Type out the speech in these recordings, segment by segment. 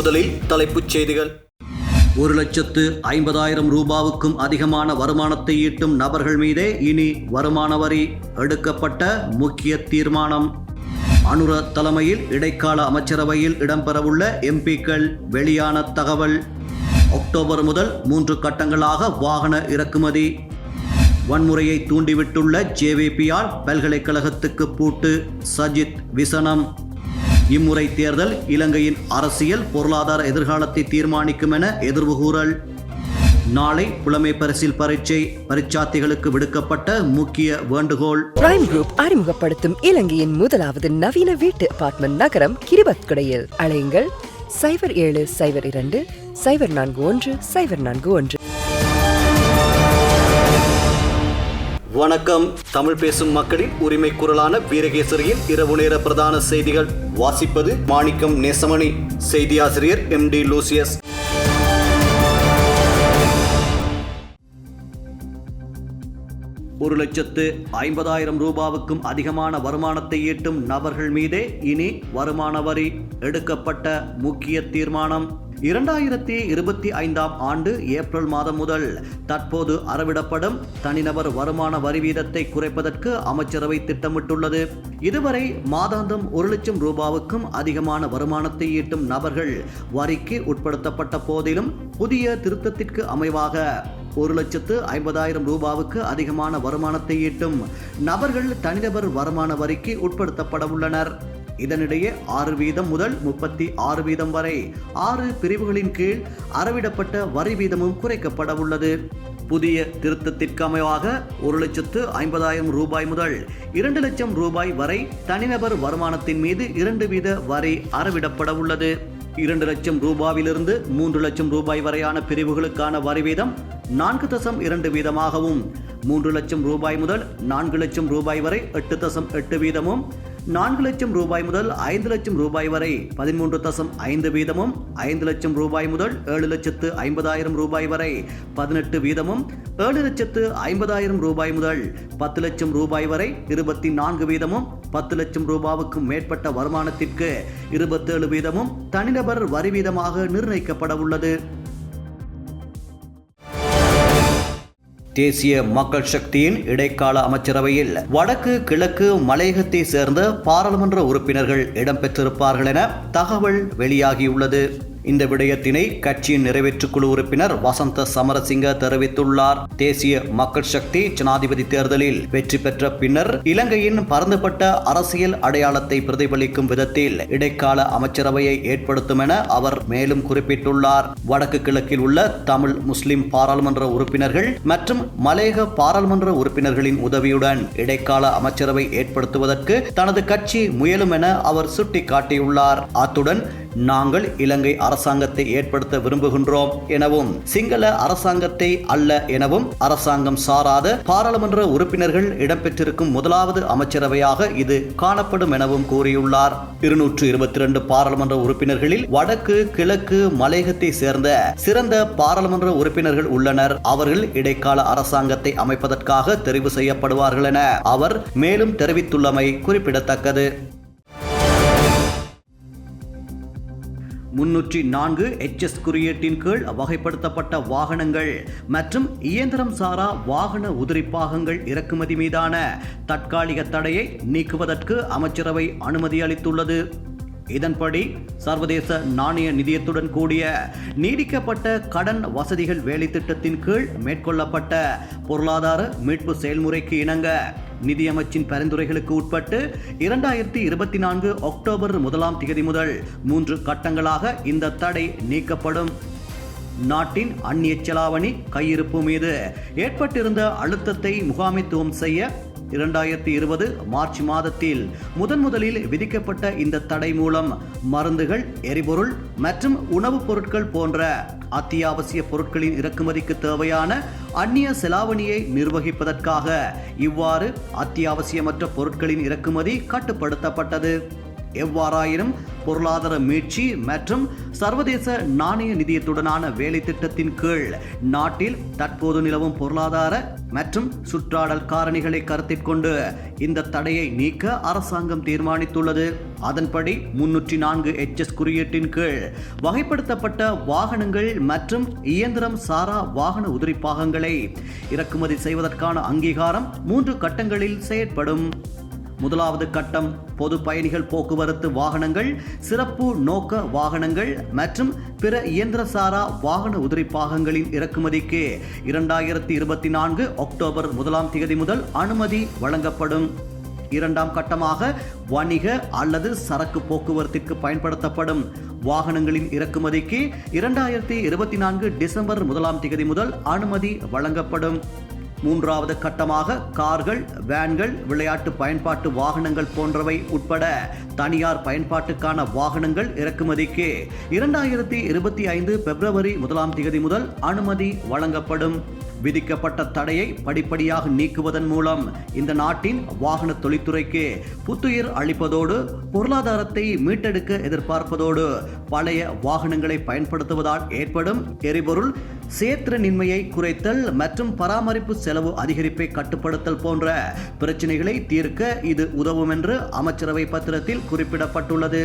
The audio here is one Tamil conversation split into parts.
முதலில் தலைப்புச் செய்திகள். ஒரு லட்சத்து ஐம்பதாயிரம் ரூபாவுக்கும் அதிகமான வருமானத்தை ஈட்டும் நபர்கள் மீதே இனி வருமான வரி எடுக்கப்பட்ட முக்கிய தீர்மானம். அனுர தலைமையில் இடைக்கால அமைச்சரவையில் இடம்பெறவுள்ள எம்பிக்கள் வெளியான தகவல். அக்டோபர் முதல் மூன்று கட்டங்களாக வாகன இறக்குமதி. வன்முறையை தூண்டிவிட்டுள்ள ஜேவிபியால் பல்கலைக்கழகத்துக்கு பூட்டு சஜித் விசனம். இம்முறை தேர்தல் இலங்கையின் அரசியல் பொருளாதார எதிர்காலத்தை தீர்மானிக்கும் என எதிர்வு கூறல் நாளை புலமை பரிசில் பரீட்சை பரீட்சார்த்திகளுக்கு விடுக்கப்பட்ட முக்கிய வேண்டுகோள். பிரைம் குரூப் அறிமுகப்படுத்தும் இலங்கையின் முதலாவது நவீன வீட்டு அபார்ட்மெண்ட் நகரம் கிரிபத்குடையில். அலையுங்கள். சைபர் ஏழு சைபர் இரண்டு சைபர் நான்கு ஒன்று சைபர் நான்கு ஒன்று. வணக்கம். தமிழ் பேசும் மக்களின் உரிமை குரலான வீரகேசரியின் இரவு நேர பிரதான செய்திகள். வாசிப்பது மாணிக்கம் நேசமணி. செய்தியாசிரியர் எம் டி லூசியஸ். ஒரு லட்சத்து ஐம்பதாயிரம் ரூபாவுக்கும் அதிகமான வருமானத்தை ஈட்டும் நபர்கள் மீதே இனி வருமான வரி எடுக்கப்பட்ட முக்கிய தீர்மானம். இரண்டாயிரத்தி இருபத்தி ஐந்தாம் ஆண்டு ஏப்ரல் மாதம் முதல் தற்போது அறவிடப்படும் தனிநபர் வருமான வரி வீதத்தை குறைப்பதற்கு அமைச்சரவை திட்டமிட்டுள்ளது. இதுவரை மாதாந்தம் ஒரு லட்சம் ரூபாவுக்கும் அதிகமான வருமானத்தை ஈட்டும் நபர்கள் வரிக்கு உட்படுத்தப்பட்ட போதிலும் புதிய திருத்தத்திற்கு அமைவாக ஒரு லட்சத்து ஐம்பதாயிரம் ரூபாவுக்கு அதிகமான வருமானத்தை ஈட்டும் நபர்கள் தனிநபர் வருமான வரிக்கு உட்படுத்தப்பட உள்ளனர். இதனிடையே ஆறு வீதம் முதல் முப்பத்தி ஆறு வீதம் வரை ஆறு பிரிவுகளின் கீழ் அறவிடப்பட்ட வரி வீதமும் குறைக்கப்பட உள்ளது. புதிய திருத்தத்திற்கு அமைவாக ஒரு லட்சத்து ஐம்பதாயிரம் ரூபாய் முதல் இரண்டு லட்சம் ரூபாய் வரை தனிநபர் வருமானத்தின் மீது இரண்டு வீத வரி அறவிடப்பட உள்ளது. இரண்டு லட்சம் ரூபாயிலிருந்து மூன்று லட்சம் ரூபாய் வரையான பிரிவுகளுக்கான வரி வீதம் நான்கு தசம் இரண்டு வீதமாகவும் மூன்று லட்சம் ரூபாய் முதல் நான்கு லட்சம் ரூபாய் வரை எட்டு தசம் எட்டு வீதமும் நான்கு லட்சம் ரூபாய் முதல் ஐந்து லட்சம் ரூபாய் வரை பதிமூன்று தசம் ஐந்து வீதமும் ஐந்து லட்சம் ரூபாய் முதல் ஏழு லட்சத்து ஐம்பதாயிரம் ரூபாய் வரை பதினெட்டு வீதமும் ஏழு லட்சத்து ஐம்பதாயிரம் ரூபாய் முதல் பத்து லட்சம் ரூபாய் வரை இருபத்தி நான்கு வீதமும் பத்து லட்சம் ரூபாவுக்கும் மேற்பட்ட வருமானத்திற்கு இருபத்தேழு வீதமும் தனிநபர் வரி வீதமாக நிர்ணயிக்கப்பட உள்ளது. தேசிய மக்கள் சக்தியின் இடைக்கால அமைச்சரவையில் வடக்கு கிழக்கு மலையகத்தை சேர்ந்த பாராளுமன்ற உறுப்பினர்கள் இடம்பெற்றிருப்பார்கள் என தகவல் வெளியாகியுள்ளது. இந்த விடயத்தினை கட்சியின் நிறைவேற்றுக்குழு உறுப்பினர் வசந்த சமரசிங்க தெரிவித்துள்ளார். தேசிய மக்கள் சக்தி ஜனாதிபதி தேர்தலில் வெற்றி பெற்ற பின்னர் இலங்கையின் பரந்துபட்ட அரசியல் அடையாளத்தை பிரதிபலிக்கும் விதத்தில் இடைக்கால அமைச்சரவையை ஏற்படுத்தும் என அவர் மேலும் குறிப்பிட்டுள்ளார். வடக்கு கிழக்கில் உள்ள தமிழ் முஸ்லிம் பாராளுமன்ற உறுப்பினர்கள் மற்றும் மலையக பாராளுமன்ற உறுப்பினர்களின் உதவியுடன் இடைக்கால அமைச்சரவை ஏற்படுத்துவதற்கு தனது கட்சி முயலும் என அவர் சுட்டிக்காட்டியுள்ளார். அத்துடன் நாங்கள் இலங்கை அரசாங்கத்தை ஏற்படுத்த விரும்புகின்றோம் எனவும் சிங்கள அரசாங்கத்தை அல்ல எனவும் அரசாங்கம் சாராத பாராளுமன்ற உறுப்பினர்கள் இடம்பெற்றிருக்கும் முதலாவது அமைச்சரவையாக இது காணப்படும் எனவும் கூறியுள்ளார். இருநூற்று இருபத்தி இரண்டு பாராளுமன்ற உறுப்பினர்களில் வடக்கு கிழக்கு மலையகத்தை சேர்ந்த சிறந்த பாராளுமன்ற உறுப்பினர்கள் உள்ளனர். அவர்கள் இடைக்கால அரசாங்கத்தை அமைப்பதற்காக தெரிவு செய்யப்படுவார்கள் என அவர் மேலும் தெரிவித்துள்ளமை குறிப்பிடத்தக்கது. முன்னூற்றி நான்கு எச்எஸ் குறியீட்டின் கீழ் வகைப்படுத்தப்பட்ட வாகனங்கள் மற்றும் இயந்திரம் சாரா வாகன உதிரிப்பாகங்கள் இறக்குமதி மீதான தற்காலிக தடையை நீக்குவதற்கு அமைச்சரவை அனுமதி அளித்துள்ளது. இதன்படி சர்வதேச நாணய நிதியத்துடன் கூடிய நீடிக்கப்பட்ட கடன் வசதிகள் வேலைத்திட்டத்தின் கீழ் மேற்கொள்ளப்பட்ட பொருளாதார மீட்பு செயல்முறைக்கு இணங்க நிதியமைச்சின் பரிந்துரைகளுக்கு உட்பட்டு இரண்டாயிரத்தி இருபத்தி நான்கு அக்டோபர் முதலாம் தேதி முதல் மூன்று கட்டங்களாக இந்த தடை நீக்கப்படும். நாட்டின் அந்நிய செலாவணி கையிருப்பு மீது ஏற்பட்டிருந்த அழுத்தத்தை முகாமைத்துவம் செய்ய இரண்டாயிரத்தி இருபது மார்ச் மாதத்தில் முதன் முதலில் விதிக்கப்பட்ட இந்த தடை மூலம் மருந்துகள் எரிபொருள் மற்றும் உணவுப் பொருட்கள் போன்ற அத்தியாவசிய பொருட்களின் இறக்குமதிக்கு தேவையான அந்நிய செலாவணியை நிர்வகிப்பதற்காக இவ்வாறு அத்தியாவசியமற்ற பொருட்களின் இறக்குமதி கட்டுப்படுத்தப்பட்டது. எவ்வாறாயினும் பொருளாதார மீட்சி மற்றும் சர்வதேச நாணய நிதியத்துடனான வேலை திட்டத்தின் கீழ் நாட்டில் தற்போது நிலவும் பொருளாதார மற்றும் சுற்றாடல் காரணிகளை கருத்தில் கொண்டு இந்த தடையை நீக்க அரசாங்கம் தீர்மானித்துள்ளது. அதன்படி முன்னூற்றி நான்கு எச்எஸ் குறியீட்டின் கீழ் வகைப்படுத்தப்பட்ட வாகனங்கள் மற்றும் இயந்திரம் சாரா வாகன உதிரி பாகங்களை இறக்குமதி செய்வதற்கான அங்கீகாரம் மூன்று கட்டங்களில் செயற்படும். முதலாவது கட்டம் பொது பயணிகள் போக்குவரத்து வாகனங்கள் சிறப்பு நோக்க வாகனங்கள் மற்றும் பிற இயந்திரசாரா வாகன உதிரி பாகங்களின் இறக்குமதிக்கு இரண்டாயிரத்தி இருபத்தி நான்கு அக்டோபர் முதலாம் தேதி முதல் அனுமதி வழங்கப்படும். இரண்டாம் கட்டமாக வணிக அல்லது சரக்கு போக்குவரத்திற்கு பயன்படுத்தப்படும். வாகனங்களின் இறக்குமதிக்கு இரண்டாயிரத்தி இருபத்தி நான்கு டிசம்பர் முதலாம் தேதி முதல் அனுமதி வழங்கப்படும். மூன்றாவது கட்டமாக கார்கள் வேன்கள் விளையாட்டு பயன்பாட்டு வாகனங்கள் போன்றவை உட்பட தனியார் பயன்பாட்டுக்கான வாகனங்கள் இறக்குமதிக்கு இரண்டாயிரத்தி இருபத்தி ஐந்து பிப்ரவரி முதலாம் தேதி முதல் அனுமதி வழங்கப்படும். விதிக்கப்பட்ட தடையை படிப்படியாக நீக்குவதன் மூலம் இந்த நாட்டின் வாகன தொழில்துறைக்கு புத்துயிர் அளிப்பதோடு பொருளாதாரத்தை மீட்டெடுக்க எதிர்பார்ப்பதோடு பழைய வாகனங்களை பயன்படுத்துவதால் ஏற்படும் எரிபொருள் சேத்திரனின்மையை குறைத்தல் மற்றும் பராமரிப்பு செலவு அதிகரிப்பை கட்டுப்படுத்தல் போன்ற பிரச்சனைகளை தீர்க்க இது உதவும் என்று அமைச்சரவை பத்திரத்தில் குறிப்பிடப்பட்டுள்ளது.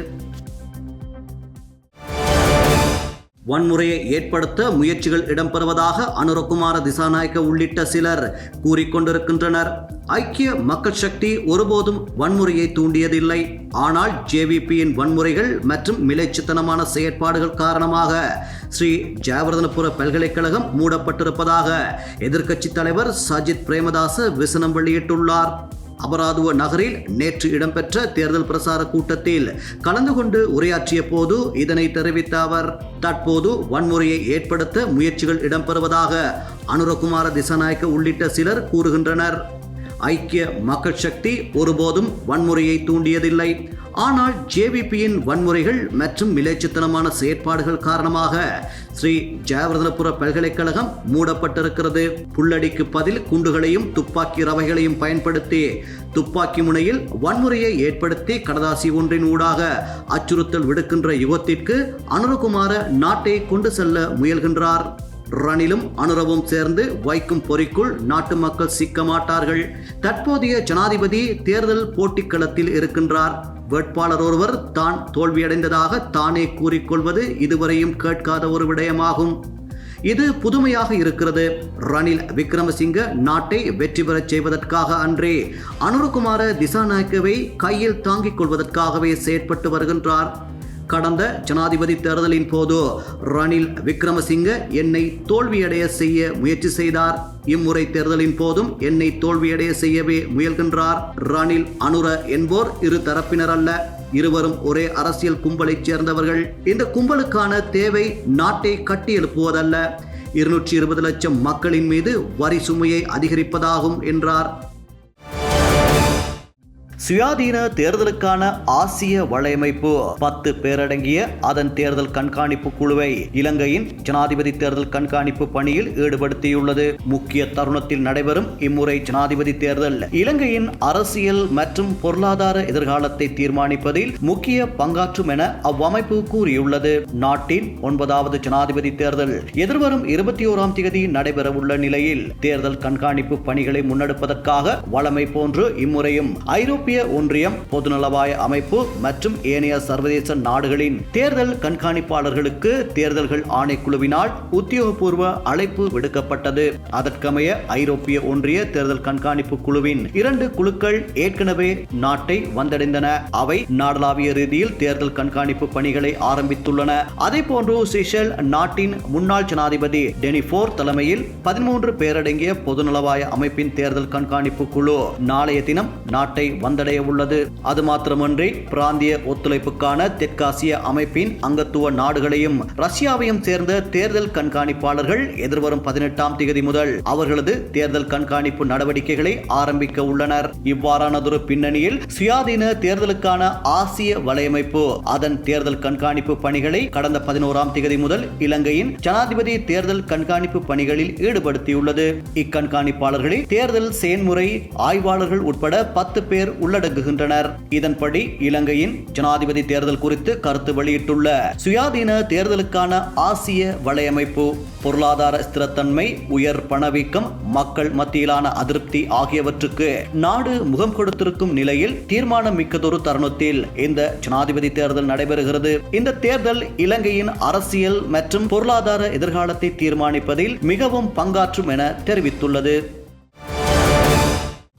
வன்முறையை ஏற்படுத்த முயற்சிகள் இடம்பெறுவதாக அனுரகுமார திசாநாயக்க உள்ளிட்ட சிலர் கூறிக்கொண்டிருக்கின்றனர். ஐக்கிய மக்கள் சக்தி ஒருபோதும் வன்முறையை தூண்டியதில்லை. ஆனால் ஜேவிபியின் வன்முறைகள் மற்றும் மிலைச்சித்தனமான செயற்பாடுகள் காரணமாக ஸ்ரீ ஜெயவர்தனபுர பல்கலைக்கழகம் மூடப்பட்டிருப்பதாக எதிர்க்கட்சி தலைவர் சஜித் பிரேமதாச விசனம் வெளியிட்டுள்ளார். அபராதுவ நகரில் நேற்று இடம்பெற்ற தேர்தல் பிரசார கூட்டத்தில் கலந்து கொண்டு உரையாற்றிய போது இதனை தெரிவித்த அவர் தற்போது வன்முறையை ஏற்படுத்த முயற்சிகள் இடம்பெறுவதாக அனுரகுமார திசநாயக்க உள்ளிட்ட சிலர் கூறுகின்றனர். ஐக்கிய மக்கள் சக்தி ஒருபோதும் வன்முறையை தூண்டியதில்லை. ஆனால் ஜேவிபியின் வன்முறைகள் மற்றும் மிலேச்சத்தனமான செயற்பாடுகள் காரணமாக ஸ்ரீ ஜெயவர்தனபுர பல்கலைக்கழகம் மூடப்பட்டிருக்கிறது. புல்லடிக்கு பதில் குண்டுகளையும் துப்பாக்கி ரவைகளையும் பயன்படுத்தி துப்பாக்கி முனையில் வன்முறையை ஏற்படுத்தி கடதாசி ஒன்றின் ஊடாக அச்சுறுத்தல் விடுக்கின்ற யுகத்திற்கு அனுரகுமார நாட்டை கொண்டு செல்ல முயல்கின்றார். ரணிலும் அனுரவும் சேர்ந்து வைக்கும் பொறிக்குள் நாட்டு மக்கள் சிக்க மாட்டார்கள். தற்போதைய ஜனாதிபதி தேர்தல் போட்டிக்களத்தில் இருக்கின்றார். வேட்பாளர் ஒருவர் தான் தோல்வியடைந்ததாக தானே கூறிக்கொள்வது இதுவரையும் கேட்காத ஒரு விடயமாகும். இது புதுமையாக இருக்கிறது. ரணில் விக்ரமசிங்க நாட்டை வெற்றி பெறச் செய்வதற்காக அன்றே அனுருகுமார திசாநாயக்கவை கையில் தாங்கிக் கொள்வதற்காகவே செயற்பட்டு வருகின்றார். கடந்த ஜனாதிபதி தேர்தலின் போது ரணில் விக்ரமசிங்க என்னை தோல்வியடைய செய்ய முயற்சி செய்தார். இம்முறை தேர்தலின் போதும் என்னை தோல்வியடைய செய்யவே முயல்கின்றார் ரணில் அனுர என்போர் இரு தரப்பினர் அல்ல. இருவரும் ஒரே அரசியல் கும்பலைச் சேர்ந்தவர்கள். இந்த கும்பலுக்கான தேவை நாட்டை கட்டி எழுப்புவதல்ல. இருநூற்றி இருபது லட்சம் மக்களின் மீது வரி சுமையை அதிகரிப்பதாகும் என்றார். சுயாதீன தேர்தலுக்கான ஆசிய வலையமைப்பு. பத்து பேரடங்கிய அதன் தேர்தல் கண்காணிப்பு குழுவை இலங்கையின் ஜனாதிபதி தேர்தல் கண்காணிப்பு பணியில் ஈடுபடுத்தியுள்ளது. முக்கிய தருணத்தில் நடைபெறும் இம்முறை ஜனாதிபதி தேர்தல். இலங்கையின் அரசியல் மற்றும் பொருளாதார எதிர்காலத்தை தீர்மானிப்பதில் முக்கிய பங்காற்றும் என அவ்வமைப்பு கூறியுள்ளது. நாட்டின் ஒன்பதாவது ஜனாதிபதி தேர்தல். எதிர்வரும் இருபத்தி ஓராம் தேதி நடைபெறவுள்ள நிலையில் தேர்தல் கண்காணிப்பு பணிகளை முன்னெடுப்பதற்காக வளமை போன்று இம்முறையும் ஐரோப்பிய ஐரோப்பிய ஒன்றியம் பொதுநலவாய அமைப்பு மற்றும் ஏனைய சர்வதேச நாடுகளின் தேர்தல் கண்காணிப்பாளர்களுக்கு தேர்தல்கள் ஆணைக்குழுவினால் உத்தியோகபூர்வ அழைப்பு விடுக்கப்பட்டது. அதற்கமைய ஐரோப்பிய ஒன்றிய தேர்தல் கண்காணிப்பு குழுவின் இரண்டு குழுக்கள் ஏற்கனவே நாட்டை வந்தடைந்தன. அவை நாடளாவிய ரீதியில் தேர்தல் கண்காணிப்பு பணிகளை ஆரம்பித்துள்ளன. அதே போன்று சிஷல் நாட்டின் முன்னாள் ஜனாதிபதி டெனிபோர் தலைமையில் பதிமூன்று பேரடங்கிய பொதுநலவாய அமைப்பின் தேர்தல் கண்காணிப்பு குழு நாளைய தினம் நாட்டை வந்த வந்தடைய உள்ளது. அது மாத்திரமன்றி பிராந்திய ஒத்துழைப்புக்கான தெற்காசிய அமைப்பின் அங்கத்துவ நாடுகளையும் ரஷ்யாவையும் சேர்ந்த தேர்தல் கண்காணிப்பாளர்கள் எதிர்வரும் பதினெட்டாம் தேதி முதல் அவர்களது தேர்தல் கண்காணிப்பு நடவடிக்கைகளை ஆரம்பிக்க உள்ளனர். இவ்வாறானதொரு பின்னணியில் சுயாதீன தேர்தலுக்கான ஆசிய வலையமைப்பு அதன் தேர்தல் கண்காணிப்பு பணிகளை கடந்த பதினோராம் தேதி முதல் இலங்கையின் ஜனாதிபதி தேர்தல் கண்காணிப்பு பணிகளில் ஈடுபடுத்தியுள்ளது. இக்கண்காணிப்பாளர்களில் தேர்தல் செயன்முறை ஆய்வாளர்கள் உட்பட பத்து பேர் உள்ளடங்குகின்றனர். இதன்படி இலங்கையின் ஜனாதிபதி தேர்தல் குறித்து கருத்து வெளியிட்டுள்ள சுயாதீன தேர்தலுக்கான ஆசிய வலையமைப்பு பொருளாதார ஸ்திரத்தன்மை உயர் பணவீக்கம் மக்கள் மத்தியிலான அதிருப்தி ஆகியவற்றுக்கு நாடு முகம் கொடுத்திருக்கும் நிலையில் தீர்மானம் மிக்கதொரு தருணத்தில் இந்த ஜனாதிபதி தேர்தல் நடைபெறுகிறது. இந்த தேர்தல் இலங்கையின் அரசியல் மற்றும் பொருளாதார எதிர்காலத்தை தீர்மானிப்பதில் மிகவும் பங்காற்றும் என தெரிவித்துள்ளது.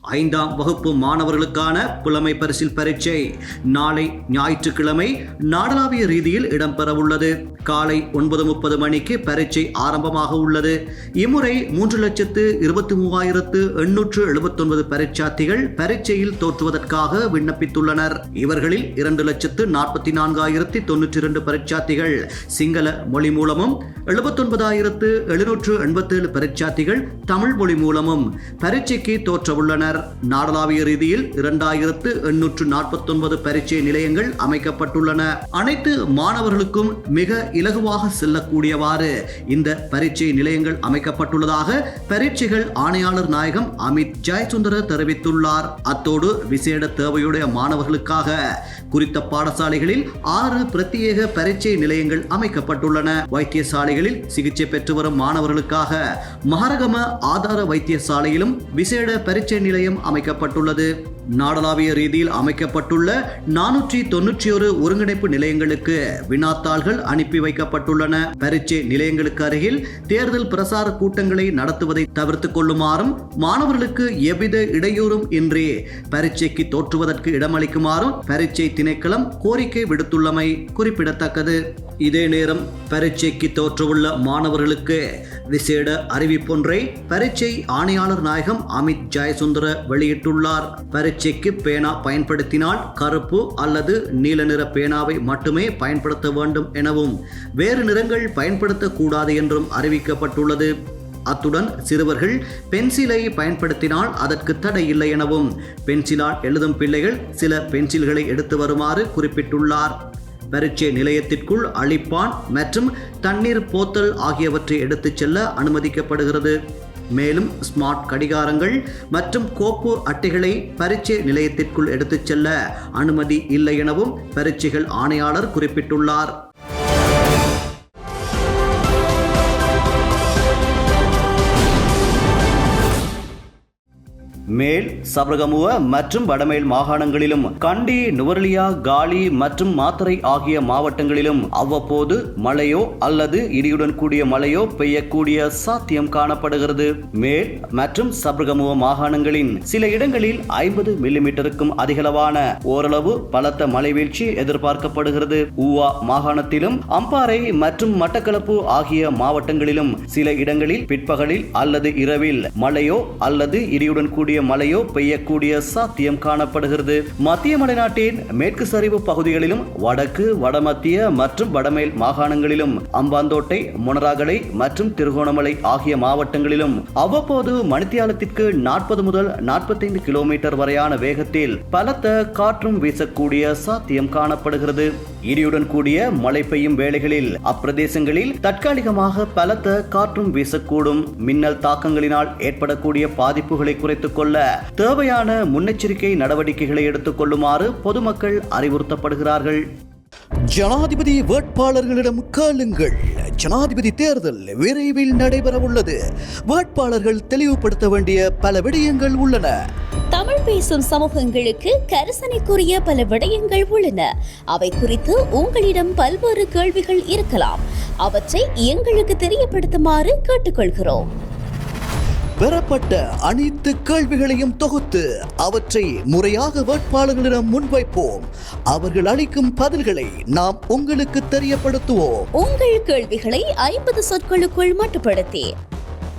ஐந்தாம் வகுப்பு மாணவர்களுக்கான புலமை பரிசில் பரீட்சை. நாளை ஞாயிற்றுக்கிழமை நாடளாவிய ரீதியில் இடம்பெறவுள்ளது. காலை ஒன்பது முப்பது மணிக்கு பரீட்சை ஆரம்பமாக உள்ளது. இம்முறை மூன்று லட்சத்து இருபத்தி மூவாயிரத்து எண்ணூற்று எழுபத்தொன்பது பரீட்சார்த்திகள் பரீட்சையில் தோற்றுவதற்காக விண்ணப்பித்துள்ளனர். இவர்களில் இரண்டு லட்சத்து நாற்பத்தி நான்காயிரத்தி தொன்னூற்றி இரண்டு பரீட்சார்த்திகள் சிங்கள மொழி மூலமும் எழுபத்தொன்பதாயிரத்து எழுநூற்று எண்பத்தேழு பரீட்சார்த்திகள் தமிழ் மொழி மூலமும் பரீட்சைக்கு தோற்றவுள்ளனர். நாடளாவிய ரீதியில் இரண்டாயிரத்து எண்ணூற்று நாற்பத்தொன்பது பரீட்சை நிலையங்கள் அமைக்கப்பட்டுள்ளன. அனைத்து மாணவர்களுக்கும் மிக இலகுவாக செல்லக்கூடியவாறு இந்த பரீட்சை நிலையங்கள் அமைக்கப்பட்டுள்ளதாக பரீட்சைகள் ஆணையாளர் நாயகம் அமித் ஜெயசுந்தர தெரிவித்துள்ளார். அத்தோடு விசேட தேவையுடைய மாணவர்களுக்காக குறித்த பாடசாலைகளில் ஆறு பிரத்யேக பரீட்சை நிலையங்கள் அமைக்கப்பட்டுள்ளன. வைத்தியசாலைகளில் சிகிச்சை பெற்று வரும் மாணவர்களுக்காக மகரகம ஆதார வைத்தியசாலையிலும் விசேட பரீட்சை நிலைய நிலையம் அமைக்கப்பட்டுள்ளது. நாடளாவிய ரீதியில் அமைக்கப்பட்டுள்ள நானூற்றி தொன்னூற்றி ஒரு ஒருங்கிணைப்பு நிலையங்களுக்கு வினாத்தாள்கள் அனுப்பி வைக்கப்பட்டுள்ளன. பரீட்சை நிலையங்களுக்கு அருகில் தேர்தல் பிரசார கூட்டங்களை நடத்துவதை தவிர்த்துக் கொள்ளுமாறும் மாணவர்களுக்கு எவ்வித இடையூறும் இன்றி பரீட்சைக்கு தோற்றுவதற்கு இடமளிக்குமாறும் பரீட்சை திணைக்களம் கோரிக்கை விடுத்துள்ளமை குறிப்பிடத்தக்கது. இதே நேரம் பரீட்சைக்கு தோற்றவுள்ள மாணவர்களுக்கு விசேட அறிவிப்பொன்றை பரீட்சை ஆணையாளர் நாயகம் அமித் ஜெயசுந்தர வெளியிட்டுள்ளார். பரீட்சைக்கு பேனா பயன்படுத்தினால் கருப்பு அல்லது நீல நிற பேனாவை மட்டுமே பயன்படுத்த வேண்டும் எனவும் வேறு நிறங்கள் பயன்படுத்தக்கூடாது என்றும் அறிவிக்கப்பட்டுள்ளது. அத்துடன் சிறுவர்கள் பென்சிலை பயன்படுத்தினால் அதற்கு தடை இல்லை எனவும் பென்சிலால் எழுதும் பிள்ளைகள் சில பென்சில்களை எடுத்து வருமாறு குறிப்பிட்டுள்ளார். பரீட்சை நிலையத்திற்குள் அழிப்பான் மற்றும் தண்ணீர் போத்தல் ஆகியவற்றை எடுத்துச் செல்ல அனுமதிக்கப்படுகிறது. மேலும் ஸ்மார்ட் கடிகாரங்கள் மற்றும் கோப்பு அட்டைகளை பரீட்சை நிலையத்திற்குள் எடுத்துச் செல்ல அனுமதி இல்லை எனவும் பரீட்சைகள் ஆணையாளர் குறிப்பிட்டுள்ளார். மேல் சபரகமுவ மற்றும் வடமேல் மாகாணங்களிலும் கண்டி நுவர்லியா காலி மற்றும் மாத்தரை ஆகிய மாவட்டங்களிலும் அவ்வப்போது மழையோ அல்லது இடியுடன் கூடிய மழையோ பெய்யக்கூடிய சாத்தியம் காணப்படுகிறது. மேல் மற்றும் சபரகமுவ மாகாணங்களின் சில இடங்களில் ஐம்பது மில்லிமீட்டருக்கும் அதிகளவான ஓரளவு பலத்த மழை வீழ்ச்சி எதிர்பார்க்கப்படுகிறது. ஊவா மாகாணத்திலும் அம்பாறை மற்றும் மட்டக்களப்பு ஆகிய மாவட்டங்களிலும் சில இடங்களில் பிற்பகலில் அல்லது இரவில் மழையோ அல்லது இடியுடன் கூடிய மழையோ பெய்யக்கூடிய சாத்தியம் காணப்படுகிறது. மத்திய மலைநாட்டின் மேற்கு சரிவு பகுதிகளிலும் வடக்கு வடமத்திய மற்றும் வடமேல் மாகாணங்களிலும் அம்பாந்தோட்டை முனராகலை மற்றும் திருகோணமலை ஆகிய மாவட்டங்களிலும் அவ்வப்போது மணித்தியாலத்திற்கு நாற்பது முதல் நாற்பத்தைந்து கிலோமீட்டர் வரையான வேகத்தில் பலத்த காற்றும் வீசக்கூடிய சாத்தியம் காணப்படுகிறது. இடியுடன் கூடிய மழை பெய்யும் வேளைகளில் அப்பிரதேசங்களில் தற்காலிகமாக பலத்த காற்றும் வீசக்கூடும். மின்னல் தாக்கங்களினால் ஏற்படக்கூடிய பாதிப்புகளை குறைத்துக் கொள்ள தேவையான முன்னெச்சரிக்கை நடவடிக்கைகளை எடுத்துக் கொள்ளுமாறு பொதுமக்கள் அறிவுறுத்தப்படுகிறார்கள். ஜனாதிபதி வேட்பாளர்களிடம் கேளுங்கள். ஜனாதிபதி தேர்தல் விரைவில் நடைபெறவுள்ளது. வேட்பாளர்கள் தெளிவுபடுத்த வேண்டிய பல விடயங்கள் உள்ளன. பேசும் சமூகங்களுக்கு கரிசனைக்குரிய பல விடயங்கள் உள்ளன. அவை குறித்து உங்களிடம் பல்வேறு கேள்விகள் இருக்கலாம். அவற்றை எங்களுக்கு தெரியப்படுத்துமாறு கேட்டுக்கொள்கிறோம். பெறப்பட்ட அனைத்து கேள்விகளையும் தொகுத்து அவற்றை முறையாக வேட்பாளர்களிடம் முன்வைப்போம். அவர்கள் அளிக்கும் பதில்களை நாம் உங்களுக்கு தெரியப்படுத்துவோம். உங்கள் கேள்விகளை ஐம்பது சொற்களுக்குள் மட்டுப்படுத்தி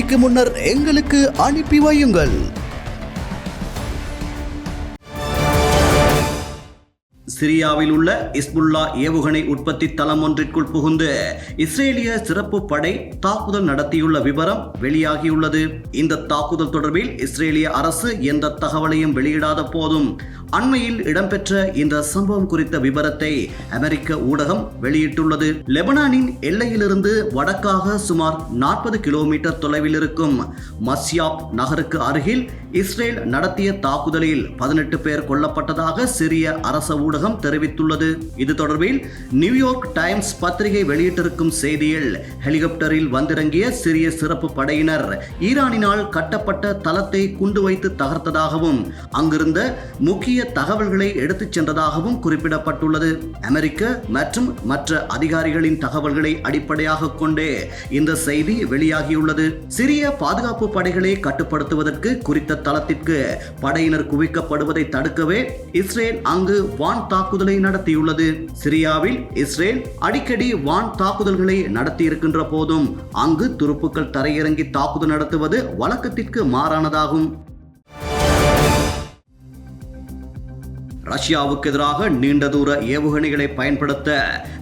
தேதிக்கு முன்னர் எங்களுக்கு அனுப்பி வையுங்கள். சிரியாவில் உள்ள இஸ்புல்லா ஏவுகணை உற்பத்தி தளம் ஒன்றிற்குள் புகுந்து இஸ்ரேலிய சிறப்பு படை தாக்குதல் நடத்தியுள்ள விவரம் வெளியாகியுள்ளது. இந்த தாக்குதல் தொடர்பில் இஸ்ரேலிய அரசு எந்த தகவலையும் வெளியிடாத போதும் அண்மையில் இடம்பெற்ற இந்த சம்பவம் குறித்த விவரத்தை அமெரிக்க ஊடகம் வெளியிட்டுள்ளது. லெபனானின் எல்லையிலிருந்து வடக்காக சுமார் நாற்பது கிலோமீட்டர் தொலைவில் இருக்கும் மஸ்யாப் நகருக்கு அருகில் இஸ்ரேல் நடத்திய தாக்குதலில் பதினெட்டு பேர் கொல்லப்பட்டதாக சிரிய அரச ஊடகம் தெரிவித்துள்ளது. இது தொடர்பில் நியூயார்க் டைம்ஸ் பத்திரிகை வெளியிட்டிருக்கும் செய்தியில் ஹெலிகாப்டரில் வந்திறங்கிய சிறிய சிறப்பு படையினர் ஈரானினால் கட்டப்பட்ட தளத்தை குண்டு வைத்து தகர்த்ததாகவும் அங்கிருந்த முக்கிய தகவல்களை எடுத்துச் சென்றதாகவும் குறிப்பிடப்பட்டுள்ளது. அமெரிக்க மற்றும் மற்ற அதிகாரிகளின் தகவல்களை அடிப்படையாக கொண்டே இந்த செய்தி வெளியாகியுள்ளது. சிறிய பாதுகாப்பு படைகளை கட்டுப்படுத்துவதற்கு குறித்த தளத்திற்கு படையினர் குவிக்கப்படுவதை தடுக்கவே இஸ்ரேல் அங்கு வான் தாக்குதலை நடத்தியுள்ளது. சிரியாவில் இஸ்ரேல் அடிக்கடி வான் தாக்குதல்களை நடத்தியிருக்கின்ற போதும் அங்கு துருப்புக்கள் தரையிறங்கி தாக்குதல் நடத்துவது வழக்கத்திற்கு மாறானதாகும். ரஷ்யாவுக்கு எதிராக நீண்ட தூர ஏவுகணைகளை பயன்படுத்த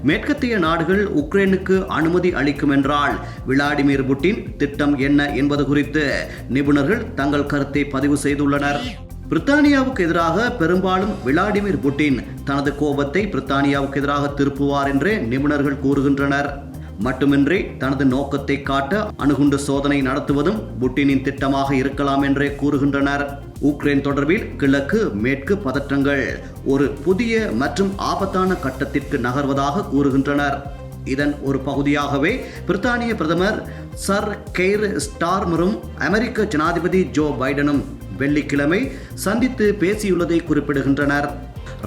மேற்கத்திய நாடுகள் உக்ரைனுக்கு அனுமதி அளிக்கும் என்றால் விளாடிமிர் புட்டின் திட்டம் என்ன என்பது குறித்து நிபுணர்கள் தங்கள் கருத்தை பதிவு செய்துள்ளனர். பிரித்தானியாவுக்கு எதிராக பெரும்பாலும் விளாடிமிர் புட்டின் தனது கோபத்தை பிரித்தானியாவுக்கு எதிராக திருப்புவார் என்றே நிபுணர்கள் கூறுகின்றனர். மட்டுமின்றி தனது நோக்கத்தை காட்ட அணுகுண்டு சோதனை நடத்துவதும் புட்டினின் திட்டமாக இருக்கலாம் என்றே கூறுகின்றனர். உக்ரைன் தொடர்பில் கிழக்கு மேற்கு பதற்றங்கள் ஒரு புதிய மற்றும் ஆபத்தான கட்டத்திற்கு நகர்வதாக கூறுகின்றனர். இதன் ஒரு பகுதியாகவே பிரித்தானிய பிரதமர் சர் கெய்ர் ஸ்டார்மரும் அமெரிக்க ஜனாதிபதி ஜோ பைடனும் வெள்ளிக்கிழமை சந்தித்து பேசியுள்ளதை குறிப்பிடுகின்றனர்.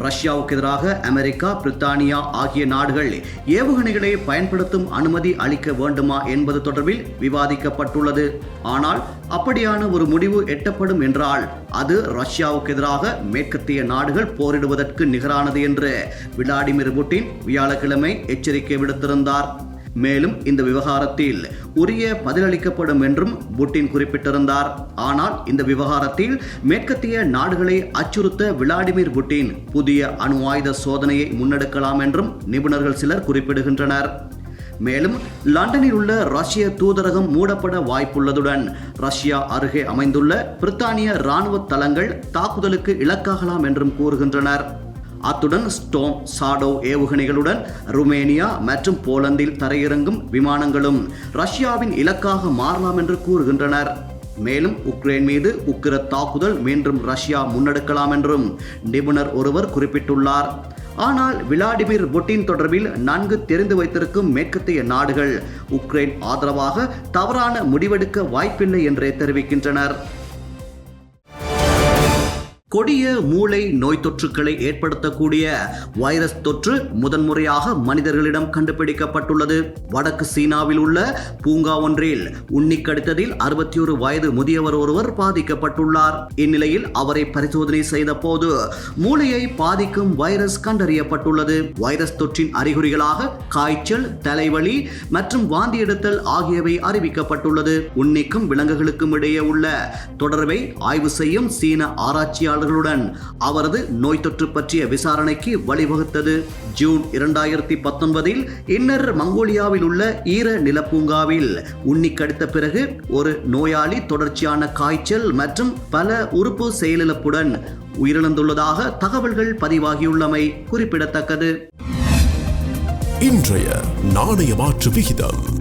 ரஷ்யாவுக்கு எதிராக அமெரிக்கா பிரித்தானியா ஆகிய நாடுகள் ஏவுகணைகளை பயன்படுத்தும் அனுமதி அளிக்க வேண்டுமா என்பது தொடர்பில் விவாதிக்கப்பட்டுள்ளது. ஆனால் அப்படியான ஒரு முடிவு எட்டப்படும் என்றால் அது ரஷ்யாவுக்கு எதிராக மேற்கத்திய நாடுகள் போரிடுவதற்கு நிகரானது என்று விளாடிமிர் புட்டின் வியாழக்கிழமை எச்சரிக்கை விடுத்திருந்தார். மேலும் இந்த விவகாரத்தில் உரிய பதிலளிக்கப்படும் என்றும் புட்டின் குறிப்பிட்டிருந்தார். ஆனால் இந்த விவகாரத்தில் மேற்கத்திய நாடுகளை அச்சுறுத்த விளாடிமிர் புட்டின் புதிய அணு ஆயுத சோதனையை முன்னெடுக்கலாம் என்றும் நிபுணர்கள் சிலர் குறிப்பிடுகின்றனர். மேலும் லண்டனில் உள்ள ரஷ்ய தூதரகம் மூடப்பட வாய்ப்புள்ளதுடன் ரஷ்யா அருகே அமைந்துள்ள பிரித்தானிய இராணுவ தளங்கள் தாக்குதலுக்கு இலக்காகலாம் என்றும் கூறுகின்றனர். அத்துடன் ஸ்டோம் சாடோ ஏவுகணைகளுடன் ருமேனியா மற்றும் போலந்தில் தரையிறங்கும் விமானங்களும் ரஷ்யாவின் இலக்காக மாறலாம் என்று கூறுகின்றனர். மேலும் உக்ரைன் மீது உக்கிர தாக்குதல் மீண்டும் ரஷ்யா முன்னெடுக்கலாம் என்றும் நிபுணர் ஒருவர் குறிப்பிட்டுள்ளார். ஆனால் விளாடிமிர் புட்டின் தொடர்பில் நன்கு தெரிந்து வைத்திருக்கும் மேற்கத்திய நாடுகள் உக்ரைன் ஆதரவாக தவறான முடிவெடுக்க வாய்ப்பில்லை என்றே தெரிவிக்கின்றனர். கொடிய மூளை நோய் தொற்றுக்களை ஏற்படுத்தக்கூடிய வைரஸ் தொற்று முதன்முறையாக மனிதர்களிடம் கண்டுபிடிக்கப்பட்டுள்ளது. வடக்கு சீனாவில் உள்ள பூங்கா ஒன்றில் உண்ணி கடித்ததில் அறுபத்தி ஒரு வயது முதியவர் ஒருவர் பாதிக்கப்பட்டுள்ளார். இந்நிலையில் அவரை பரிசோதனை செய்த போது மூளையை பாதிக்கும் வைரஸ் கண்டறியப்பட்டுள்ளது. வைரஸ் தொற்றின் அறிகுறிகளாக காய்ச்சல் தலைவலி மற்றும் வாந்தி எடுத்தல் ஆகியவை அறிவிக்கப்பட்டுள்ளது. உன்னிக்கும் விலங்குகளுக்கும் இடையே உள்ள தொடர்பை ஆய்வு செய்யும் சீன ஆராய்ச்சியாளர் ஆய்வாளர்களுடன் அவரது நோய் தொற்று பற்றிய விசாரணைக்கு வழிவகுத்தது. ஜூன் இரண்டாயிரத்தி பத்தொன்பதில் இன்னர் மங்கோலியாவில் உள்ள ஈர நிலப்பூங்காவில் உண்ணி கடித்த பிறகு ஒரு நோயாளி தொடர்ச்சியான காய்ச்சல் மற்றும் பல உறுப்பு செயலிழப்புடன் உயிரிழந்துள்ளதாக தகவல்கள் பதிவாகியுள்ளமை குறிப்பிடத்தக்கது. இன்றைய நாணய மாற்று விகிதம்.